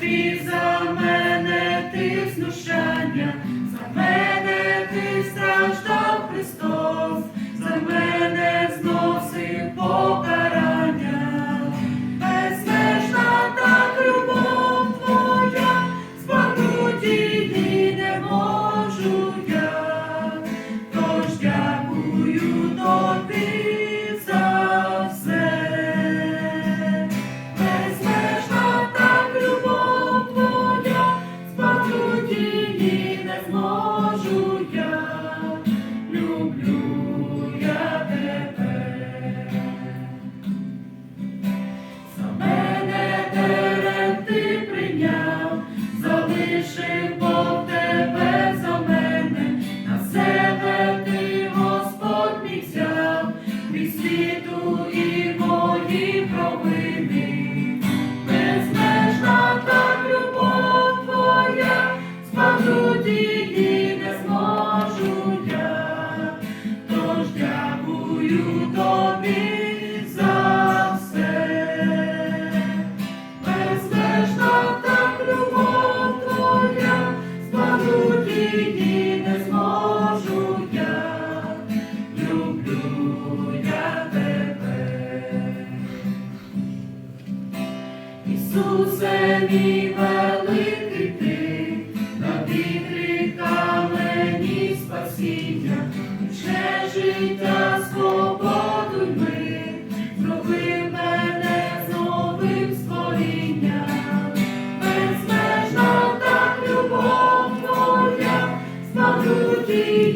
ти за мене, ти знущання, за мене ти страждав Христос. Ісусе, мій великий ти, на підрика мені спасіння, ще життя свободу ми, зроби мене з новим створінням, безмежна так любов твоя, славлю ті.